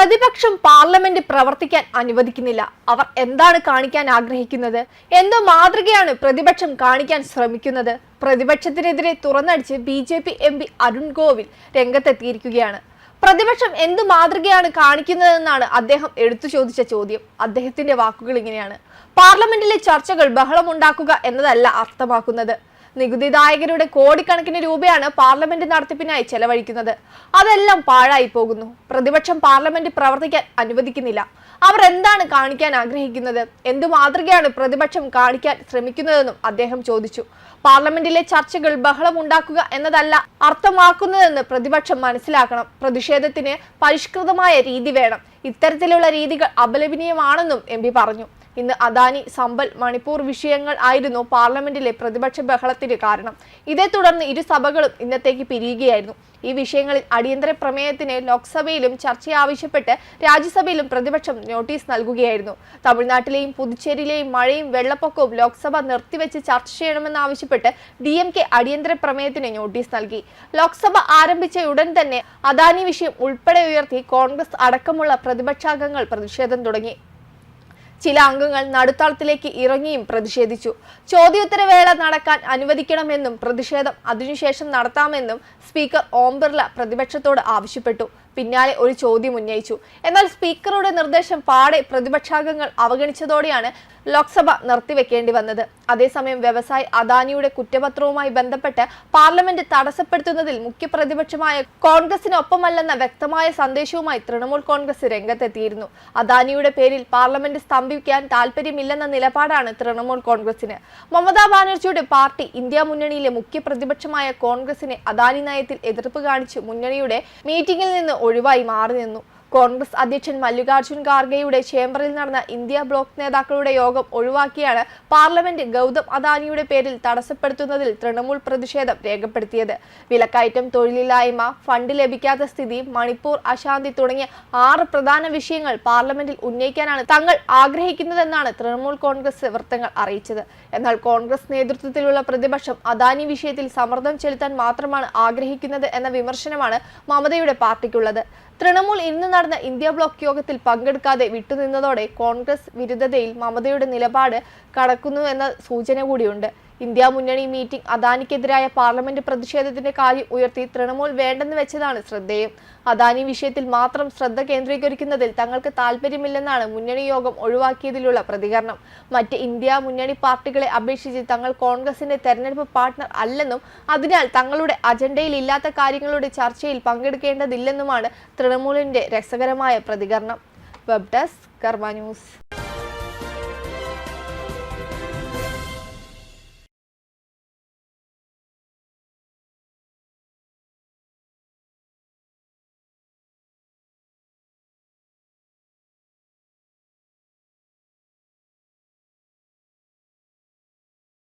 പ്രതിപക്ഷം പാർലമെന്റ് പ്രവർത്തിക്കാൻ അനുവദിക്കുന്നില്ല. അവർ എന്താണ് കാണിക്കാൻ ആഗ്രഹിക്കുന്നത്? എന്തോ മാതൃകയാണ് പ്രതിപക്ഷം കാണിക്കാൻ ശ്രമിക്കുന്നത്. പ്രതിപക്ഷത്തിനെതിരെ തുറന്നടിച്ച് B J P M P Arun Govil രംഗത്തെത്തിയിരിക്കുകയാണ്. പ്രതിപക്ഷം എന്ത് മാതൃകയാണ് കാണിക്കുന്നതെന്നാണ് അദ്ദേഹം എടുത്തു ചോദിച്ച ചോദ്യം. അദ്ദേഹത്തിന്റെ വാക്കുകൾ ഇങ്ങനെയാണ്. പാർലമെന്റിലെ ചർച്ചകൾ ബഹളമുണ്ടാക്കുക എന്നതല്ല അർത്ഥമാക്കുന്നത്. നികുതിദായകരുടെ കോടിക്കണക്കിന് രൂപയാണ് പാർലമെന്റ് നടത്തിപ്പിനായി ചെലവഴിക്കുന്നത്. അതെല്ലാം പാഴായി പോകുന്നു. പ്രതിപക്ഷം പാർലമെന്റ് പ്രവർത്തിക്കാൻ അനുവദിക്കുന്നില്ല. അവർ എന്താണ് കാണിക്കാൻ ആഗ്രഹിക്കുന്നത്? എന്തു മാതൃകയാണ് പ്രതിപക്ഷം കാണിക്കാൻ ശ്രമിക്കുന്നതെന്നും അദ്ദേഹം ചോദിച്ചു. പാർലമെന്റിലെ ചർച്ചകൾ ബഹളം ഉണ്ടാക്കുക എന്നതല്ല അർത്ഥമാക്കുന്നതെന്ന് പ്രതിപക്ഷം മനസ്സിലാക്കണം. പ്രതിഷേധത്തിന് പരിഷ്കൃതമായ രീതി വേണം. ഇത്തരത്തിലുള്ള രീതികൾ അപലപനീയമാണെന്നും എം പറഞ്ഞു. ഇന്ന് അദാനി സമ്പൽ മണിപ്പൂർ വിഷയങ്ങൾ ആയിരുന്നു പാർലമെന്റിലെ പ്രതിപക്ഷ ബഹളത്തിന് കാരണം. ഇതേ തുടർന്ന് ഇരു സഭകളും ഇന്നത്തേക്ക് പിരിയുകയായിരുന്നു. ഈ വിഷയങ്ങളിൽ അടിയന്തര പ്രമേയത്തിന് ലോക്സഭയിലും ചർച്ച ആവശ്യപ്പെട്ട് രാജ്യസഭയിലും പ്രതിപക്ഷം നോട്ടീസ് നൽകുകയായിരുന്നു. തമിഴ്നാട്ടിലെയും പുതുച്ചേരിയിലെയും മഴയും വെള്ളപ്പൊക്കവും ലോക്സഭ നിർത്തിവെച്ച് ചർച്ച ചെയ്യണമെന്നാവശ്യപ്പെട്ട് ഡി എം കെ അടിയന്തര പ്രമേയത്തിന് നോട്ടീസ് നൽകി. ലോക്സഭ ആരംഭിച്ച ഉടൻ തന്നെ അദാനി വിഷയം ഉൾപ്പെടെ ഉയർത്തി കോൺഗ്രസ് അടക്കമുള്ള പ്രതിപക്ഷാംഗങ്ങൾ പ്രതിഷേധം തുടങ്ങി. ചില അംഗങ്ങൾ നടുത്തളത്തിലേക്ക് ഇറങ്ങിയും പ്രതിഷേധിച്ചു. ചോദ്യോത്തരവേള നടക്കാൻ അനുവദിക്കണമെന്നും പ്രതിഷേധം അതിനുശേഷം നടത്താമെന്നും സ്പീക്കർ ഓം ബിർള പ്രതിപക്ഷത്തോട് ആവശ്യപ്പെട്ടു. പിന്നാലെ ഒരു ചോദ്യം ഉന്നയിച്ചു. എന്നാൽ സ്പീക്കറുടെ നിർദ്ദേശം പാടെ പ്രതിപക്ഷാംഗങ്ങൾ അവഗണിച്ചതോടെയാണ് ലോക്സഭ നിർത്തിവെക്കേണ്ടി വന്നത്. അതേസമയം വ്യവസായി അദാനിയുടെ കുറ്റപത്രവുമായി ബന്ധപ്പെട്ട് പാർലമെന്റ് തടസ്സപ്പെടുത്തുന്നതിൽ മുഖ്യപ്രതിപക്ഷമായ കോൺഗ്രസിനൊപ്പമല്ലെന്ന വ്യക്തമായ സന്ദേശവുമായി തൃണമൂൽ കോൺഗ്രസ് രംഗത്തെത്തിയിരുന്നു. അദാനിയുടെ പേരിൽ പാർലമെന്റ് സ്തംഭിക്കാൻ താല്പര്യമില്ലെന്ന നിലപാടാണ് തൃണമൂൽ കോൺഗ്രസിന്. മമതാ ബാനർജിയുടെ പാർട്ടി ഇന്ത്യ മുന്നണിയിലെ മുഖ്യപ്രതിപക്ഷമായ കോൺഗ്രസിനെ അദാനി നയത്തിൽ എതിർപ്പ് കാണിച്ച് മുന്നണിയുടെ മീറ്റിംഗിൽ നിന്ന് ഒഴിവായി മാറി നിന്നു. കോൺഗ്രസ് അധ്യക്ഷൻ മല്ലികാർജുൻ ഖാർഗെയുടെ ചേംബറിൽ നടന്ന ഇന്ത്യ ബ്ലോക്ക് നേതാക്കളുടെ യോഗം ഒഴിവാക്കിയാണ് പാർലമെന്റ് ഗൗതം അദാനിയുടെ പേരിൽ തടസ്സപ്പെടുത്തുന്നതിൽ തൃണമൂൽ പ്രതിഷേധം രേഖപ്പെടുത്തിയത്. വിലക്കയറ്റം തൊഴിലില്ലായ്മ ഫണ്ട് ലഭിക്കാത്ത സ്ഥിതി മണിപ്പൂർ അശാന്തി തുടങ്ങിയ ആറ് പ്രധാന വിഷയങ്ങൾ പാർലമെന്റിൽ ഉന്നയിക്കാനാണ് തങ്ങൾ ആഗ്രഹിക്കുന്നതെന്നാണ് തൃണമൂൽ കോൺഗ്രസ് വൃത്തങ്ങൾ അറിയിച്ചത്. എന്നാൽ കോൺഗ്രസ് നേതൃത്വത്തിലുള്ള പ്രതിപക്ഷം അദാനി വിഷയത്തിൽ സമ്മർദ്ദം ചെലുത്താൻ മാത്രമാണ് ആഗ്രഹിക്കുന്നത് എന്ന വിമർശനമാണ് മമതയുടെ പാർട്ടിക്കുള്ളത്. തൃണമൂൽ ഇന്ന് നടന്ന ഇന്ത്യ ബ്ലോക്ക് യോഗത്തിൽ പങ്കെടുക്കാതെ വിട്ടുനിന്നതോടെ കോൺഗ്രസ് വിരുദ്ധതയിൽ മമതയുടെ നിലപാട് കടക്കുന്നു എന്ന സൂചന കൂടിയുണ്ട്. ഇന്ത്യ മുന്നണി മീറ്റിംഗ് അദാനിക്കെതിരായ പാർലമെന്റ് പ്രതിഷേധത്തിന്റെ കാര്യം ഉയർത്തി തൃണമൂൽ വേണ്ടെന്ന് വെച്ചതാണ് ശ്രദ്ധേയം. അദാനി വിഷയത്തിൽ മാത്രം ശ്രദ്ധ കേന്ദ്രീകരിക്കുന്നതിൽ തങ്ങൾക്ക് താല്പര്യമില്ലെന്നാണ് മുന്നണി യോഗം ഒഴിവാക്കിയതിലുള്ള പ്രതികരണം. മറ്റ് ഇന്ത്യ മുന്നണി പാർട്ടികളെ അപേക്ഷിച്ച് തങ്ങൾ കോൺഗ്രസിന്റെ തെരഞ്ഞെടുപ്പ് പാർട്ട്ണർ അല്ലെന്നും അതിനാൽ തങ്ങളുടെ അജണ്ടയിൽ ഇല്ലാത്ത കാര്യങ്ങളുടെ ചർച്ചയിൽ പങ്കെടുക്കേണ്ടതില്ലെന്നുമാണ് തൃണമൂലിന്റെ രസകരമായ പ്രതികരണം. Web desk Karma news.